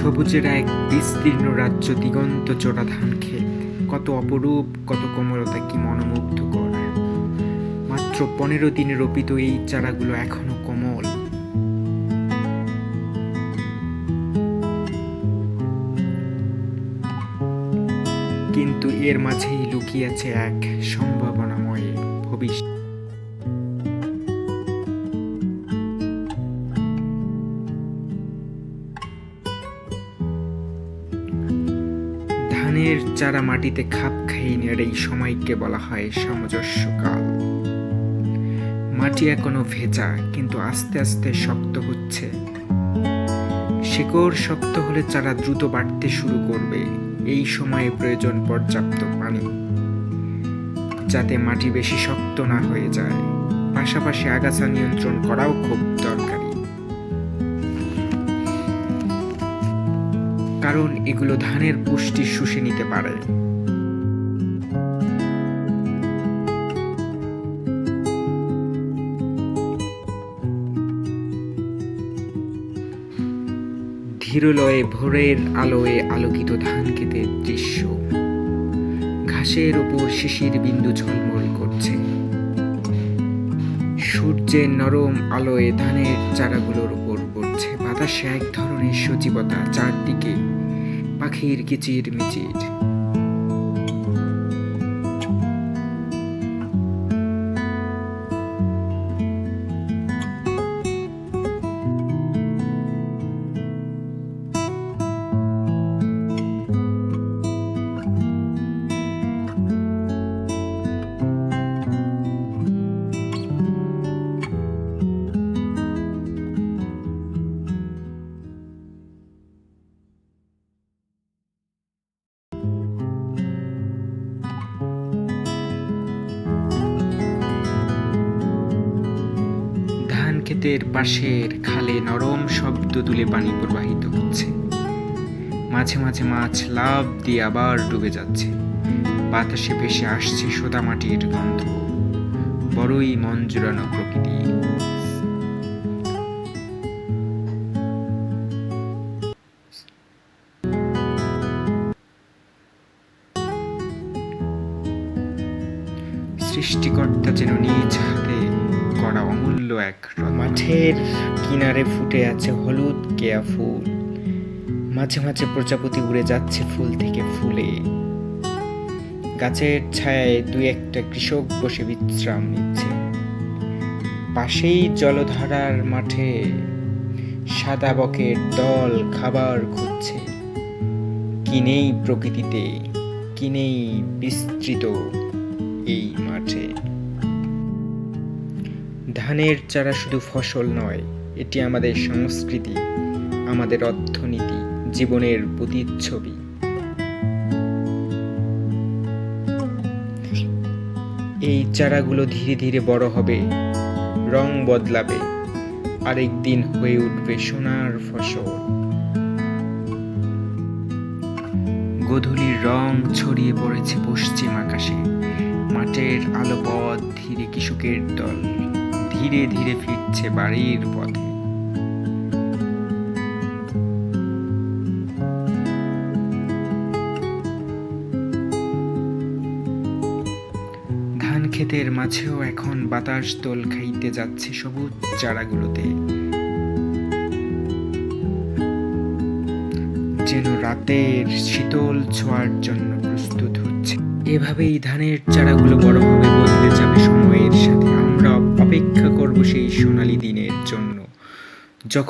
সবুজের এক বিস্তীর্ণ রাজ্য দিগন্ত চোরা ধান ক্ষেত। কত অপরূপ, কত কোমলতা কি মনোমুগ্ধকর। মাত্র পনেরো দিনে রোপিত এই চারাগুলো এখনও কোমল। কিন্তু এর মাঝেই লুকিয়েছে এক সম্ভাবনাময় ভবিষ্যৎ। ধানের চারা মাটিতে খাপ খাইয়ে নেওয়ার এই সময়কে বলা হয় সামঞ্জস্যকাল মাটি এখনও ভেজা, কিন্তু আস্তে আস্তে শক্ত হচ্ছে। শিকড় শক্ত হলে চারা দ্রুত বাড়তে শুরু করবে। এই সময়ে প্রয়োজন পর্যাপ্ত পানি, যাতে মাটি বেশি শক্ত না হয়ে যায়। পাশাপাশি আগাছা নিয়ন্ত্রণ করাও খুব দরকারি। কারণ এগুলো ধানের পুষ্টি শুষে নিতে পারে। ধীরলয়ে ভোরের আলোয়ে আলোকিত ধান ক্ষেতের দৃশ্য। ঘাসের ওপর শিশির বিন্দু ঝলমল করছে। সূর্যের নরম আলোয় ধানের চারাগুলোর পড়ছে বাতাসে এক ধরনের সজীবতা চারদিকে পাখির কিচির মিচির ক্ষেতের পাশের খালে নরম শব্দ তুলে পানি প্রবাহিত হচ্ছে। মাঝে মাঝে মাছ লাভ দিয়ে আবার ডুবে যাচ্ছে। বাতাসে ভেসে আসছে সোদা মাটির গন্ধ। বড়ই মন জুড়ানো প্রকৃতি। সৃষ্টিকর্তা যেন নিজ করা অমূল্য এক মাঠের কিনারে ফুটে আছে হলুদ কেয়া ফুল। মাঝে মাঝে প্রজাপতি উড়ে যাচ্ছে ফুল থেকে ফুলে। গাছের ছায়ায় দুই একটা কৃষক বসে বিশ্রাম নিচ্ছে। পাশেই জলধারার মাঠে সাদা বকের দল খাবার খুঁজছে। কিনেই প্রকৃতিতে, কিনেই বিস্তৃত এই মাঠে। ধানের চারা শুধু ফসল নয়, এটি আমাদের সংস্কৃতি, আমাদের অর্থনীতি, জীবনের প্রতিচ্ছবি। এই চারাগুলো ধীরে ধীরে বড় হবে, রং বদলাবে, আরেক দিন হয়ে উঠবে সোনার ফসল। গধূলির রং ছড়িয়ে পড়েছে পশ্চিম আকাশে, মাঠের আলো পথ ধীরে কৃষকের দল। ধীরে ধীরে ফিরছে বাড়ির পথে। ধান ক্ষেতের মাঝেও এখন বাতাস দোল খাইতে যাচ্ছে সবুজ চারাগুলোতে। যেন রাতের শীতল ছোঁয়ার জন্য প্রস্তুত হচ্ছে। এভাবেই ধানের চারাগুলো বড় হবে বদলে যাবে সময়ের সাথে। অপেক্ষা করব সেই সোনালি দিনের জন্য। যখন